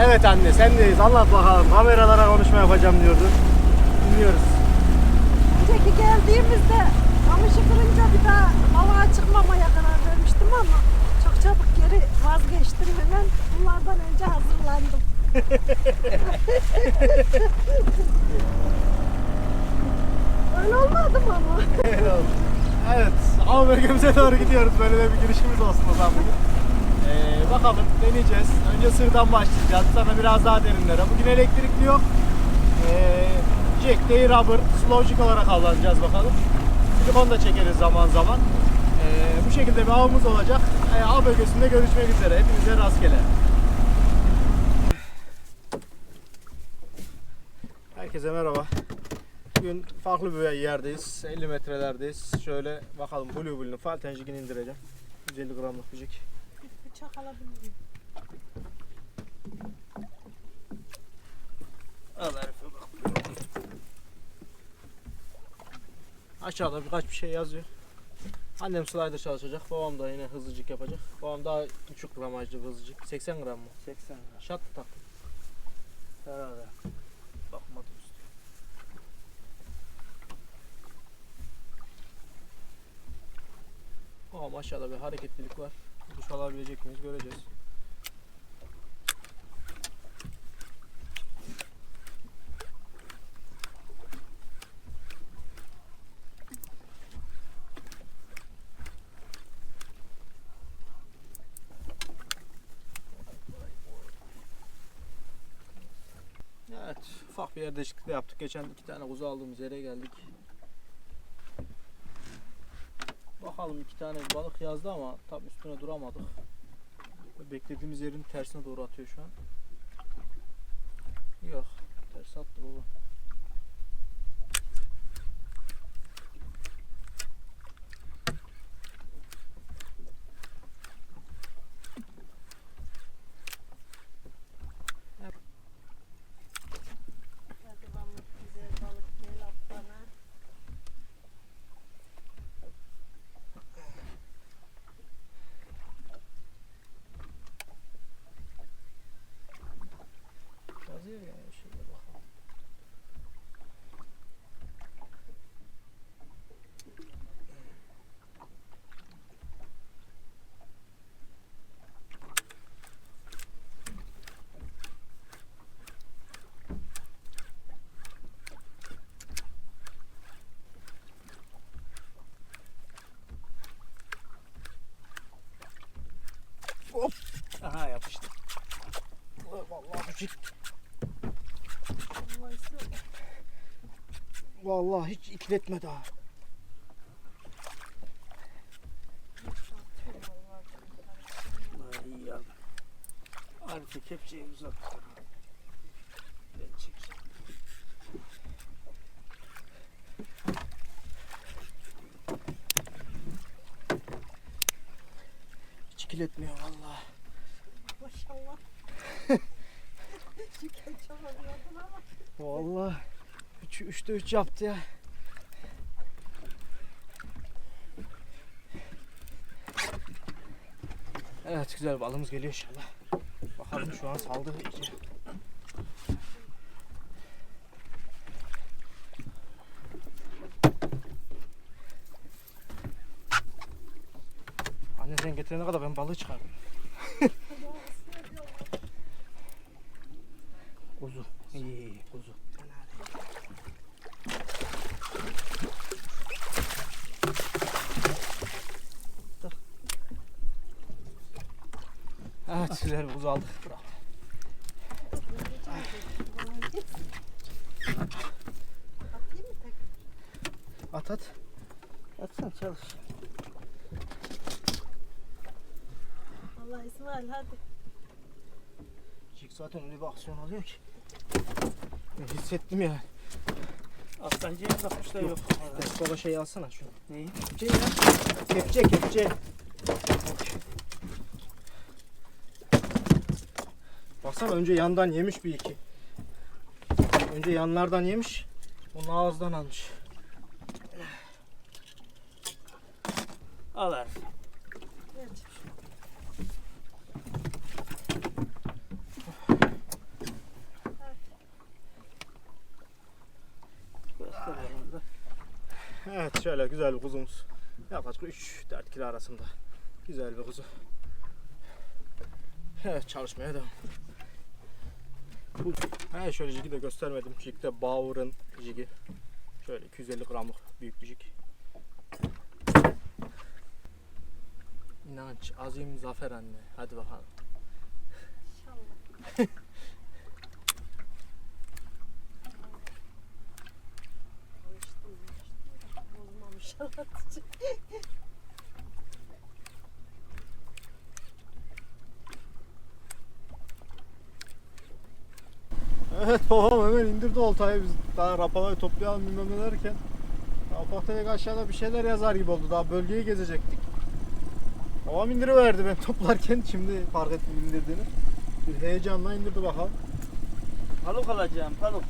Evet anne sendeyiz. Anlat bakalım. Kameralara konuşma yapacağım diyordun. Dinliyoruz. Önceki geldiğimizde kamışı kırınca bir daha balığa çıkmamaya karar vermiştim ama çok çabuk geri vazgeçtim hemen. Bunlardan önce hazırlandım. Öyle olmadı mı ama? evet. Av bölgemize doğru gidiyoruz. Böyle de bir girişimiz olsun o zaman bugün. Ee, bakalım deneyeceğiz. Önce sırdan başlayacağız. Sonra biraz daha derinlere. Bugün elektrikli yok. Ee, Jack, Day Rubber, Slogic olarak avlanacağız bakalım. Silikon da çekeriz zaman zaman. Ee, bu şekilde bir avımız olacak. Ee, av bölgesinde görüşmek üzere. Hepinize rastgele. Herkese merhaba. Bugün farklı bir yerdeyiz. 50 metrelerdeyiz. Şöyle bakalım Blue Bull'un faltenjigini indireceğim. 150 gramlık bir jig. Bıçak alabilir miyim? Al Arife bak. Aşağıda birkaç bir şey yazıyor. Annem slider çalışacak. Babam da yine hızlıcık yapacak. Babam daha 3 gramajlı hızlıcık. 80 gram mı? 80 lira. Şat taktın? Herhalde. Bakmadım üstüne. Ama aşağıda bir hareketlilik var. Duş alabilecek miyiz göreceğiz. Evet, ufak bir yer değişikliği yaptık. Geçen iki tane kuzu aldığımız yere geldik. Bakalım iki tane balık yazdı ama tam üstüne duramadık. Beklediğimiz yerin tersine doğru atıyor şu an. Yok, ters attı baba. Hadi balık güzel balık gel ablana. Yazıyor ya şöyle bakalım. Hop. Aha yapıştı. Vallahi hiç ikletme daha. İyi aldım. Arife kepçeyi uzat. Ben çekeceğim. Hiç ikletmiyor vallahi. Maşallah. Şükür çok alıyordun ama. Vallahi 3 3'te 3 yaptı ya. Evet güzel balımız geliyor inşallah. Bakalım şu an saldı iyice. Anne sen getirene kadar ben balığı çıkardım. Kuzu. İyi iyi kuzu. Evet güzel bir kuzu aldık. Bravo. Atayım mı tek? At at. Yatsan çalış. Allah İsmail hadi. Çek zaten öyle bir aksiyon alıyor ki. Hissettim ya. Aslancıya bakmışlar yok. Despola şey alsana şunu. Neyi? Kepçe ya. Kepçe kepçe. Baksana önce yandan yemiş bir iki. Önce yanlardan yemiş. Onu ağızdan almış. Al Arife. Ver. Şöyle güzel bir kuzumuz. Yaklaşık 3-4 kilo arasında. Güzel bir kuzu. Evet çalışmaya devam. Bu, he şöyle jigi de göstermedim. Jig de Bauer'ın jigi. Şöyle 250 gramlık büyük bir jig. İnanç, azim, zafer anne. Hadi bakalım. İnşallah. Evet babam hemen indirdi oltayı biz daha rapalayı toplayalım bilmem ne derken ufak aşağıda bir şeyler yazar gibi oldu daha bölgeyi gezecektik. Babam indiriverdi ben toplarken şimdi fark ettim indirdiğini. Bir heyecanla indirdi bakalım. Paluk alacağım paluk.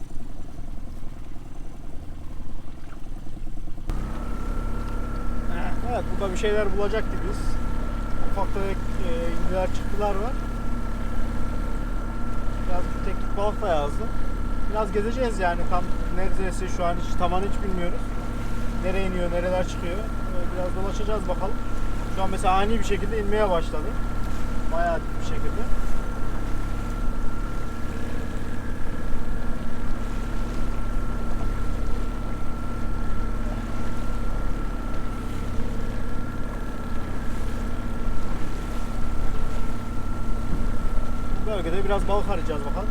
Evet burada bir şeyler bulacaktık biz. Ufak tefek e, indiler çıktılar var. Biraz bir teknik balık da yazdı. Biraz gezeceğiz yani tam neredeyse şu an hiç tavanı hiç bilmiyoruz. Nereye iniyor, nereler çıkıyor. Ee, Biraz dolaşacağız bakalım. Şu an mesela ani bir şekilde inmeye başladı. Bayağı bir şekilde. Bu bölgede biraz balık arayacağız bakalım.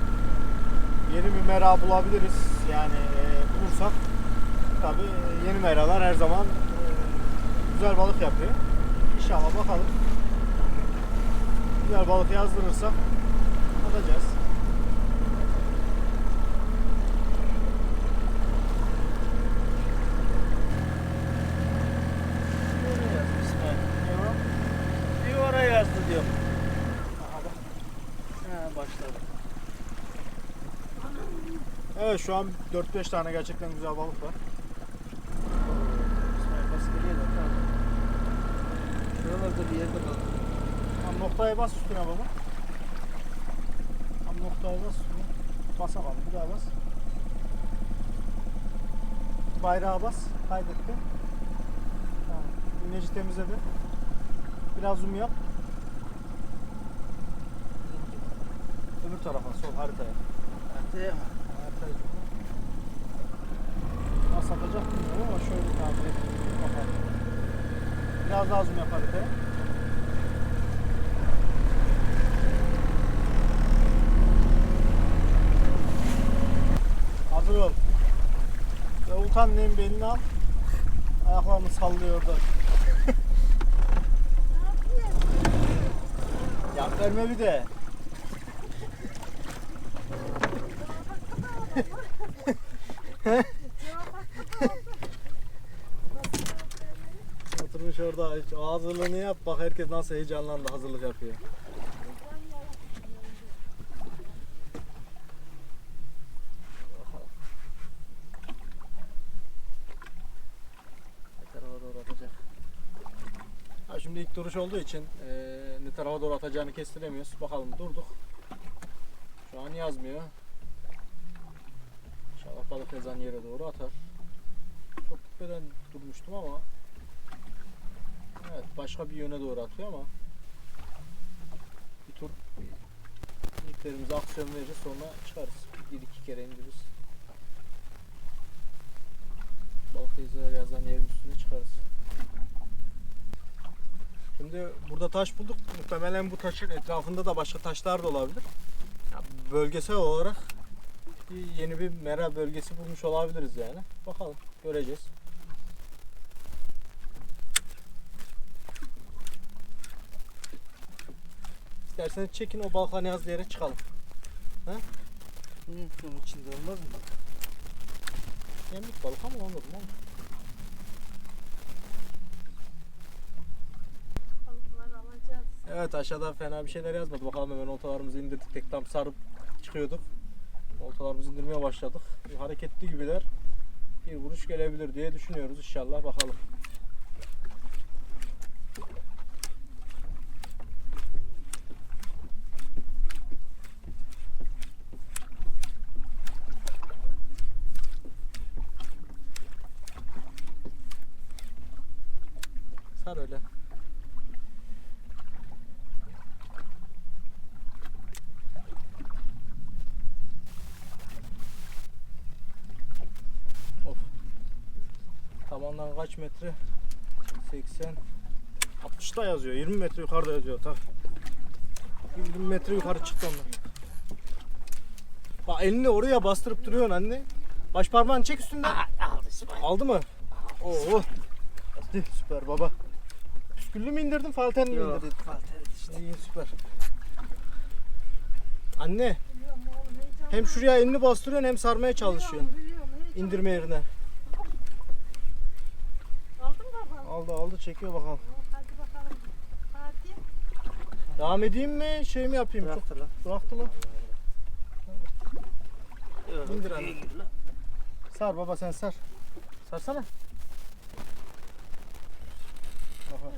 Yeni bir mera bulabiliriz. Yani e, bulursak tabi yeni meralar her zaman e, güzel balık yapıyor. İnşallah bakalım. Güzel balık yazdırırsak atacağız. Oraya yazdı İsmail. Eyvah. Bir oraya yazdı diyorum. Aha bak. He başladı. Evet şu an 4-5 tane gerçekten güzel balık var. Şuralarda bir yerde kaldı. Tam noktaya bas üstüne baba. Tam noktaya bas üstüne. Basamadım. Bir daha bas. Bayrağa bas. Kaydetti. Tamam. İmleci temizledi. Biraz zoom yap. Öbür tarafa, sol haritaya. Haritaya mı? Haritayı zoomla. Nasıl atacak bilmiyorum ama şöyle tabir edeyim. Bakalım. Biraz daha zoom yap haritaya. Hazır ol. Ve Ultan neyin belini al. Ayaklarını sallıyor orada. Yap verme bir de. Cevap hakkı da oldu. Nasıl cevap vermeli? Oturmuş orada hiç o hazırlığını yap. Bak herkes nasıl heyecanlandı hazırlık yapıyor. Ben? Ha şimdi ilk duruş olduğu için eee ne tarafa doğru atacağını kestiremiyoruz. Bakalım durduk. Şu an yazmıyor. İnşallah balık yazan yere doğru atar. Çok gitmeden durmuştum ama Evet başka bir yöne doğru atıyor ama bir tur ilklerimize aksiyon veririz sonra çıkarız. Bir iki kere indiririz. Balık teyzeler yazan yerin üstüne çıkarız. Şimdi burada taş bulduk. Muhtemelen bu taşın etrafında da başka taşlar da olabilir. Ya bölgesel olarak yeni bir mera bölgesi bulmuş olabiliriz yani. Bakalım göreceğiz. İsterseniz çekin o balıkların yazdığı yere çıkalım. Hı, bunun içinde olmaz mı? Yemlik balık ama olur mu? Balıkları alacağız. Evet aşağıda fena bir şeyler yazmadı. Bakalım hemen oltalarımızı indirdik. Tek tam sarıp çıkıyorduk. Oltalarımızı indirmeye başladık. Bir hareketli gibiler. Bir vuruş gelebilir diye düşünüyoruz inşallah. Bakalım. Sar öyle. Of. Tabandan kaç metre? 80 60'da yazıyor. 20 metre yukarıda yazıyor. Tabii. 20 metre yukarı çıktı ondan. Bak elini oraya bastırıp duruyorsun anne. Baş parmağını çek üstünden. Aldı İsmail. Aldı mı? Oo. Hadi süper baba. Püsküllü mü indirdin, falten mi indirdin? Falter işte. İyi süper. Anne hem şuraya elini bastırıyorsun hem sarmaya çalışıyorsun. İndirme yerine. Aldın mı babam? Aldı aldı çekiyor bakalım. Hadi bakalım. Fatih. Devam edeyim mi şey mi yapayım? Çok Bıraktı lan. bıraktı mı? Yok, İndir anne. Sar baba sen sar. Sarsana. Aha.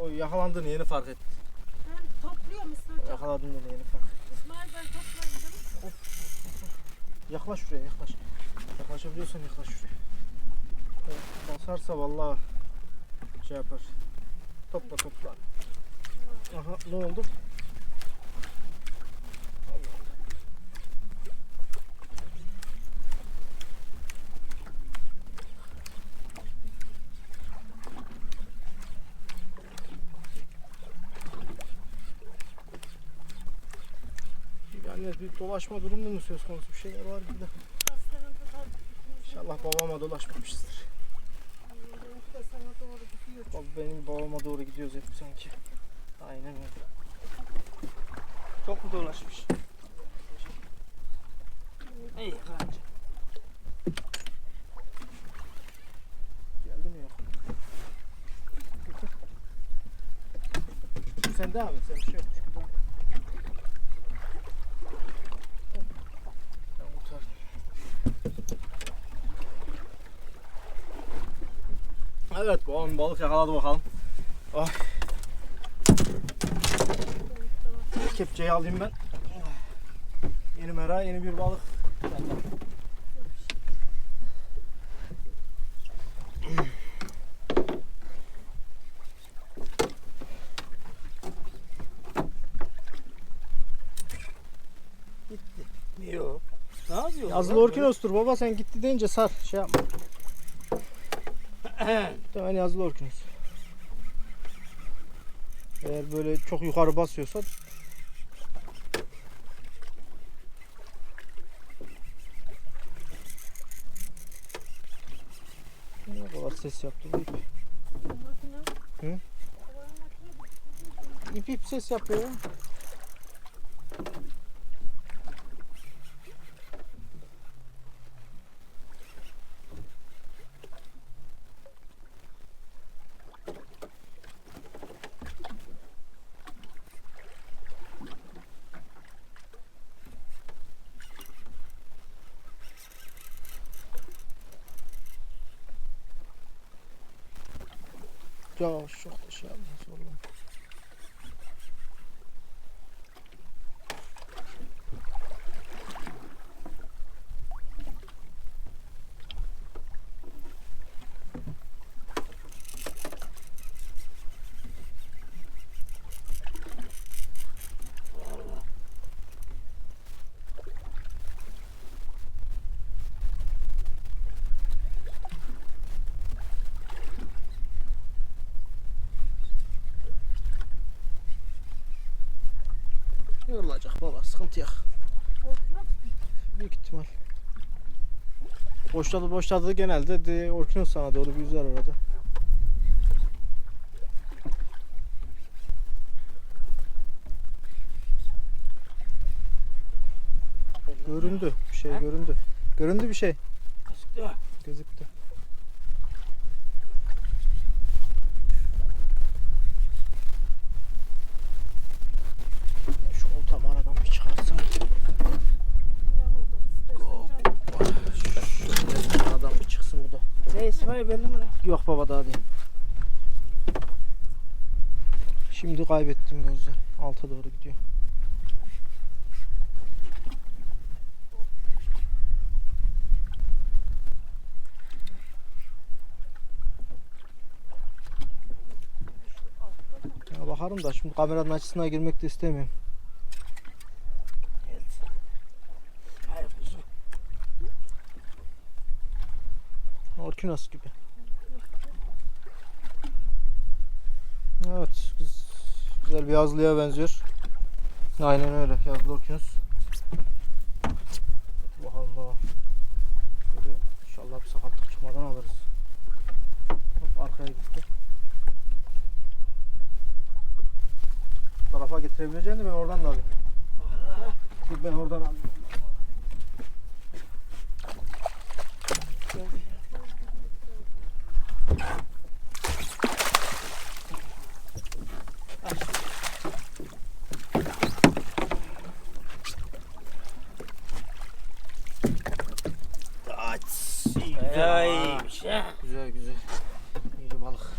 O yakalandığını yeni fark etti. Ben topluyorum İsmail. Yakaladığını yeni fark etti. İsmail ben topladım. Yaklaş şuraya yaklaş. Yaklaşabiliyorsan yaklaş şuraya. Evet, basarsa vallahi şey yapar. Topla topla. Aha ne oldu? Yani bir dolaşma durumu mu söz konusu bir şeyler var gibi de. Hastanın da tabii. İnşallah babama dolaşmamışızdır. Benimki de sana doğru gidiyor. Bak benim babama doğru gidiyoruz hep sanki. Aynen öyle. Çok mu dolaşmış? İyi kanka. Geldi mi yok? Sen devam et. Sen bir şey yokmuş gibi. Ben kurtardım. Evet babam balık yakaladı bakalım. Ah. Kepçeyi alayım ben. Yeni mera, yeni bir balık. Yok. Ne yapıyor? Yazılı orkinostur baba sen gitti deyince sar şey yapma. Hemen yazılı orkinos. Eğer böyle çok yukarı basıyorsa Ne kadar ses yaptı bu ip. Hı? İp ip ses yapıyor ya. Ya çok da Yorulacak baba sıkıntı yok. Büyük ihtimal. Boşladı boşladı genelde de Orkinos sana doğru bir yüzer arada. Göründü. Bir şey göründü. Göründü bir şey. Gözüktü mü? Gözüktü. Şu oltamı aradan bir çıkarsam. Şu aradan bir çıksın bu da. Ne İsmail belli mi lan? Yok baba daha değil. Şimdi gözden. Alta doğru gidiyor. bakarım da şimdi kameranın açısına girmek de istemiyorum. Orkinos gibi. Evet, güz- güzel bir yazlıya benziyor. Aynen öyle, yazlı. Bakalım baba. Şöyle inşallah bir sakatlık çıkmadan alırız. Hop arkaya gitti. Bu tarafa getirebileceğini ben oradan da alayım. Ben oradan alayım. Aç. Bayağı iyiymiş ha. Güzel güzel. İyi balık.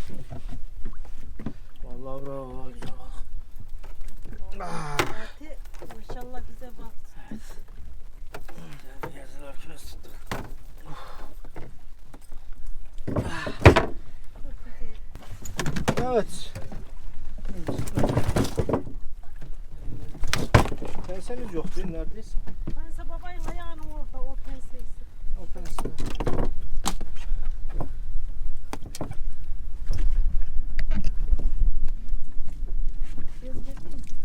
Vallahi bravo vallahi güzel balık. Ah. Fatih maşallah bize bak. Güzel bir yazılar küresi tuttuk. Çok güzel. Evet. Penseniz yok değil mi? Neredeyiz? Bense babayın ayağını orada o penseysi. O pense.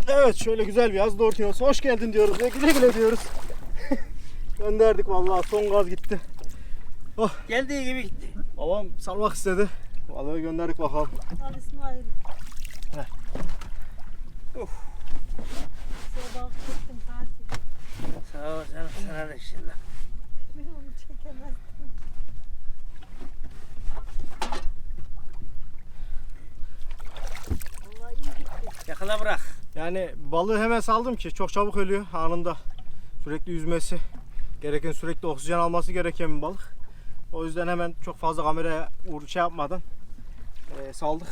Evet şöyle güzel bir yaz doğurtuyoruz. Hoş geldin diyoruz ve güle güle diyoruz. Gönderdik vallahi son gaz gitti. Geldiği gibi gitti. Babam salmak istedi. Vallahi gönderdik bakalım. Al İsmail. Heh. Of. Size balık çektim Fatih. Sağ ol canım sana da inşallah. Ben onu çekemezdim. Vallahi iyi gitti. Yakala bırak. Yani balığı hemen saldım ki çok çabuk ölüyor anında. Sürekli yüzmesi gereken sürekli oksijen alması gereken bir balık. O yüzden hemen çok fazla kameraya uğur şey yapmadan eee, saldık.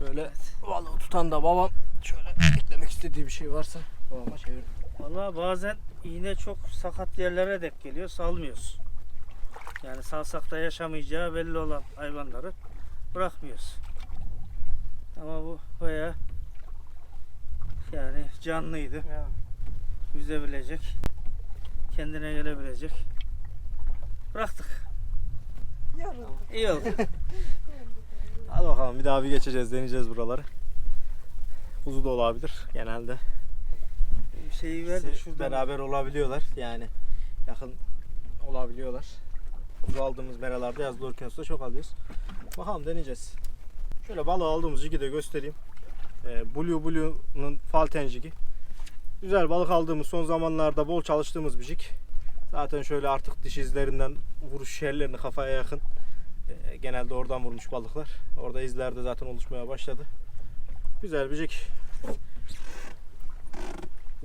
Böyle balığı tutan da babam şöyle eklemek istediği bir şey varsa babama çevir. Vallahi bazen iğne çok sakat yerlere denk geliyor. Salmıyoruz. Yani salsak da yaşamayacağı belli olan hayvanları bırakmıyoruz. Ama bu bayağı yani canlıydı. Yüzebilecek. Kendine gelebilecek. Bıraktık. Yoruldum. İyi oldu. Hadi bakalım bir daha bir geçeceğiz deneyeceğiz buraları. Kuzu da olabilir genelde. Şeyi ver de şuradan. beraber olabiliyorlar yani yakın olabiliyorlar. Kuzu aldığımız meralarda yazlı orkinosda çok alıyoruz. Bakalım deneyeceğiz. Şöyle balığı aldığımız jigi de göstereyim. Ee, Blue Blue'nun Falten jigi. Güzel balık aldığımız son zamanlarda bol çalıştığımız bir jig. Zaten şöyle artık diş izlerinden vuruş yerlerini kafaya yakın. Ee, genelde oradan vurmuş balıklar. Orada izler de zaten oluşmaya başladı. Güzel bir jig.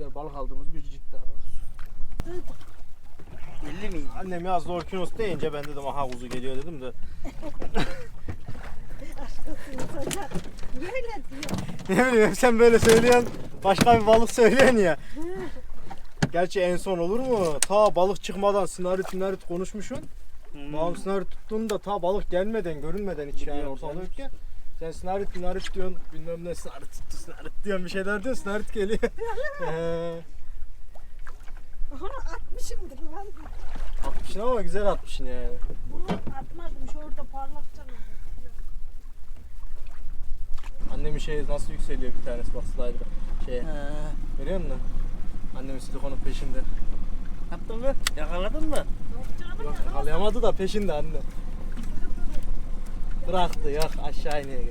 Güzel balık aldığımız bir jig daha doğrusu. Belli miydi? Annem yazdı orkinos deyince ben dedim aha kuzu geliyor dedim de. Böyle diyor. ne bileyim sen böyle söyleyen başka bir balık söyleyen ya. Gerçi en son olur mu? Ta balık çıkmadan sinarit sinarit konuşmuşsun. Hmm. Babam sinarit tuttuğunda ta balık gelmeden görünmeden hiç yani evet. yokken. Sen sinarit sinarit diyorsun bilmem ne sinarit tuttu sinarit diyorsun bir şeyler diyorsun sinarit geliyor. Onu atmışımdır lan. atmışsın ama güzel atmışsın yani. Bunu atmadım. Şu orada parlak canım. Annemin şey nasıl yükseliyor bir tanesi bak slider'a. Şeye. Ha, Görüyor musun? Annemin silikonun peşinde. Attın mı? Yakaladın mı? Yok canım yakalayamadı da peşinde anne. Bıraktı yok aşağı iniyor.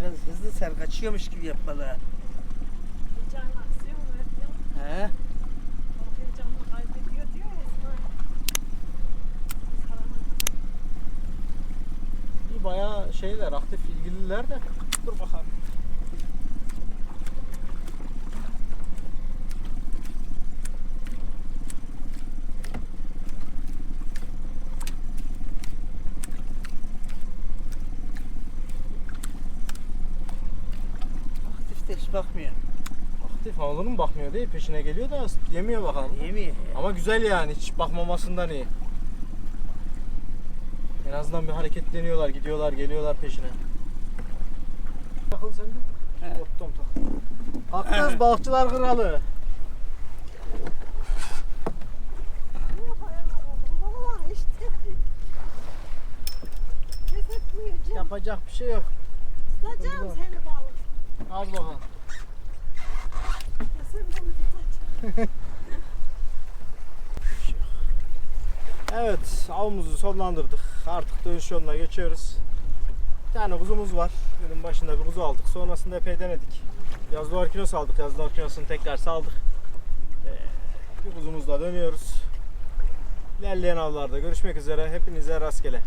Biraz hızlı ser kaçıyormuş gibi yap balığa. Heyecan aksiyon veriyor. He? O heyecanını kaybediyor diyor ya İsmail. Bir bayağı şeyler aktif ilgililer de. Dur bakalım. Aktif de hiç bakmıyor. Ama onun bakmıyor değil peşine geliyor da yemiyor bakalım. Yemiyor. Ama güzel yani hiç bakmamasından iyi. En azından bir hareketleniyorlar, gidiyorlar, geliyorlar peşine. Takıl sen de. Evet. Ottom tak. Kalktınız balıkçılar kralı. Yapacak bir şey yok. Tutacağım seni balık. Az bakalım. Evet, avımızı sonlandırdık. Artık dönüş yoluna geçiyoruz. Bir tane kuzumuz var. Günün başında bir kuzu aldık. Sonrasında epey denedik. Yazlıvar kilosu aldık. Yazlıvar kilosunu tekrar saldık. Ee, bir kuzumuzla dönüyoruz. İlerleyen avlarda görüşmek üzere. Hepinize rastgele.